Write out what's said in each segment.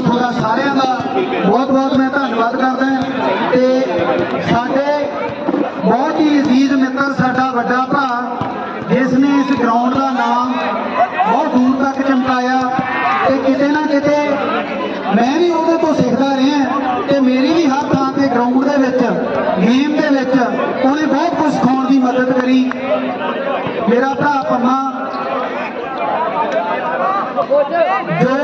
ਤੁਹਾਡਾ ਸਾਰਿਆਂ ਦਾ ਬਹੁਤ ਬਹੁਤ ਮੈਂ ਧੰਨਵਾਦ ਕਰਦਾ ਤੇ ਸਾਡੇ ਬਹੁਤ ਹੀ ਅਜ਼ੀਜ਼ ਮਿੱਤਰ, ਸਾਡਾ ਵੱਡਾ ਭਰਾ ਜਿਸ ਨੇ ਇਸ ਗਰਾਊਂਡ ਦਾ ਨਾਮ ਬਹੁਤ ਦੂਰ ਤੱਕ ਚਮਕਾਇਆ ਤੇ ਕਿਤੇ ਨਾ ਕਿਤੇ ਮੈਂ ਵੀ ਉਹਦੇ ਤੋਂ ਸਿੱਖਦਾ ਰਿਹਾ ਤੇ ਮੇਰੀ ਵੀ ਹਰ ਥਾਂ ਤੇ ਗਰਾਊਂਡ ਦੇ ਵਿੱਚ ਗੇਮ ਦੇ ਵਿੱਚ ਉਹਨੇ ਬਹੁਤ ਕੁਝ ਸਿਖਾਉਣ ਦੀ ਮਦਦ ਕਰੀ। ਮੇਰਾ ਭਰਾ ਪੰਮਾ, ਜੋ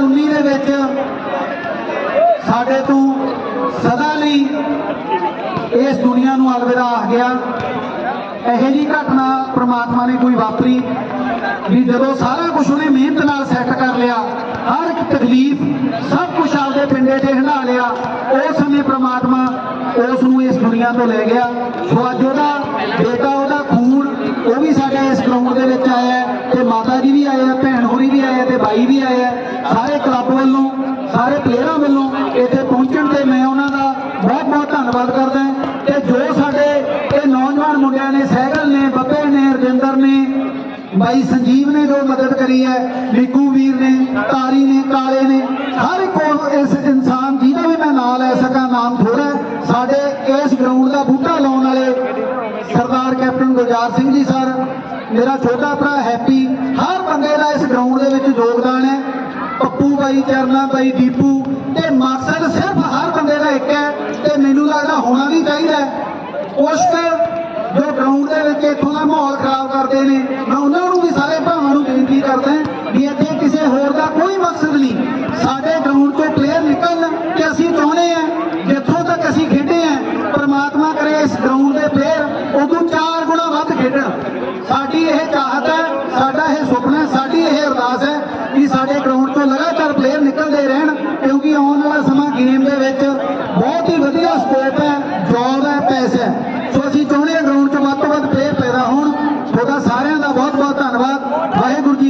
2019 ਦੇ ਵਿੱਚ ਸਾਡੇ ਤੋਂ ਸਦਾ ਲਈ ਇਸ ਦੁਨੀਆ ਨੂੰ ਅਲਵਿਦਾ ਆ ਗਿਆ। ਇਹੋ ਜੀ ਘਟਨਾ ਪ੍ਰਮਾਤਮਾ ਨੇ ਕੋਈ ਵਾਪਰੀ, ਵੀ ਜਦੋਂ ਸਾਰਾ ਕੁਝ ਉਹਨੇ ਮਿਹਨਤ ਨਾਲ ਸੈੱਟ ਕਰ ਲਿਆ, ਹਰ ਇੱਕ ਤਕਲੀਫ ਸਭ ਕੁਝ ਆਪਦੇ ਪਿੰਡੇ ਤੇ ਹੰਡਾ ਲਿਆ, ਉਸ ਸਮੇਂ ਪ੍ਰਮਾਤਮਾ ਉਸ ਨੂੰ ਇਸ ਦੁਨੀਆ ਤੋਂ ਲੈ ਗਿਆ। ਸੋ ਅੱਜ ਉਹਦਾ ਬੇਟਾ, ਉਹਦਾ ਖੂਨ, ਉਹ ਵੀ ਸਾਡੇ ਇਸ ਗਰਾਊਂਡ ਦੇ ਵਿੱਚ ਆਇਆ ਤੇ ਮਾਤਾ ਜੀ ਵੀ ਆਏ ਆ ਭੈਣ ਹੋਰੀ ਵੀ ਆਏ ਆ ਤੇ ਬਾਈ ਵੀ ਆਏ ਆ ਸਾਰੇ ਕਲੱਬ ਵੱਲੋਂ ਸਾਰੇ ਪਲੇਅਰਾਂ ਵੱਲੋਂ ਇੱਥੇ ਪਹੁੰਚਣ ਤੇ ਮੈਂ ਉਹਨਾਂ ਦਾ ਬਹੁਤ ਬਹੁਤ ਧੰਨਵਾਦ ਕਰਦਾ ਹਾਂ ਤੇ ਜੋ ਸਾਡੇ ਇਹ ਨੌਜਵਾਨ ਮੁੰਡਿਆਂ ਨੇ, ਸਹਿਗਲ ਨੇ, ਬੱਬੇ ਨੇ, ਰਜਿੰਦਰ ਨੇ, ਬਾਈ ਸੰਜੀਵ ਨੇ ਜੋ ਮਦਦ ਕਰੀ ਹੈ, ਨਿੱਕੂ ਵੀਰ ਨੇ, ਤਾਰੀ ਨੇ, ਕਾਲੇ ਨੇ, ਹਰ ਇੱਕ ਇਸ ਇਨਸਾਨ ਜਿਹਦਾ ਵੀ ਮੈਂ ਨਾਂ ਲੈ ਸਕਾਂ, ਨਾਮ ਥੋੜਾ ਸਾਡੇ ਇਸ ਗਰਾਊਂਡ ਦਾ ਬੂਟਾ ਲਾਉਣ ਵਾਲੇ ਸਰਦਾਰ ਕੈਪਟਨ ਗੁਲਜ਼ਾਰ ਸਿੰਘ ਜੀ ਸਰ, ਮੇਰਾ ਛੋਟਾ ਭਰਾ ਹੈਪੀ, ਹਰ ਬੰਦੇ ਦਾ ਇਸ ਗਰਾਊਂਡ ਦੇ ਵਿੱਚ ਯੋਗਦਾਨ ਹੈ, ਪੱਪੂ ਬਾਈ, ਚਰਨਾ ਬਾਈ, ਦੀਪੂ ਤੇ ਮਕਸਦ ਸਿਰਫ ਹਰ ਬੰਦੇ ਦਾ ਇੱਕ ਹੈ ਤੇ ਮੈਨੂੰ ਲੱਗਦਾ ਹੋਣਾ ਵੀ ਚਾਹੀਦਾ ਹੈ। ਦੇ ਵਿੱਚ ਇੱਥੋਂ ਦਾ ਮਾਹੌਲ ਖਰਾਬ ਕਰਦੇ ਨੇ। ਮੈਂ ਉਹਨਾਂ ਨੂੰ ਵੀ ਸਾਰੇ ਭਰਾਵਾਂ ਨੂੰ ਬੇਨਤੀ ਕਰਦਾ ਵੀ ਇੱਥੇ ਕਿਸੇ ਹੋਰ ਦਾ ਕੋਈ ਮਕਸਦ ਨਹੀਂ। ਸਾਡੇ ਗਰਾਊਂਡ ਤੋਂ ਪਲੇਅਰ ਨਿਕਲਣ ਕਿ ਅਸੀਂ ਚਾਹੁੰਦੇ ਆ ਜਿੱਥੋਂ ਤੱਕ ਅਸੀਂ ਖੇਡੇ ਆ ਪਰਮਾਤਮਾ ਕਰੇ ਇਸ ਗਰਾਊਂਡ ਦੇ ਪਲੇਅਰ ਉਦੋਂ ਚਾਰ ਗੁਣਾ ਵੱਧ ਖੇਡਣ। ਸਾਡੀ ਇਹ ਚਾਹਤ ਹੈ, ਸਾਡਾ ਇਹ ਸੁਪਨਾ ਸਾਡੀ ਇਹ ਅਰਦਾਸ ਹੈ ਕਿ ਸਾਡੇ ਗਰਾਊਂਡ ਤੋਂ ਲਗਾਤਾਰ ਪਲੇਅਰ ਨਿਕਲਦੇ ਰਹਿਣ, ਕਿਉਂਕਿ ਆਉਣ ਵਾਲਾ ਸਮਾਂ ਗੇਮ ਦੇ ਵਿੱਚ ਬਹੁਤ ਹੀ ਵਧੀਆ ਸਕੋਪ ਹੈ ਜੌਬ ਹੈ ਪੈਸਾ ਹੈ ਸੋ ਅਸੀਂ ਚਾਹੁੰਦੇ ਹਾਂ ਗਰਾਊਂਡ 'ਚ ਵੱਧ ਤੋਂ ਵੱਧ ਪਲੇਅਰ ਪੈਦਾ ਹੋਣ ਤੁਹਾਡਾ ਸਾਰਿਆਂ ਦਾ ਬਹੁਤ ਬਹੁਤ ਧੰਨਵਾਦ ਵਾਹਿਗੁਰੂ ਜੀ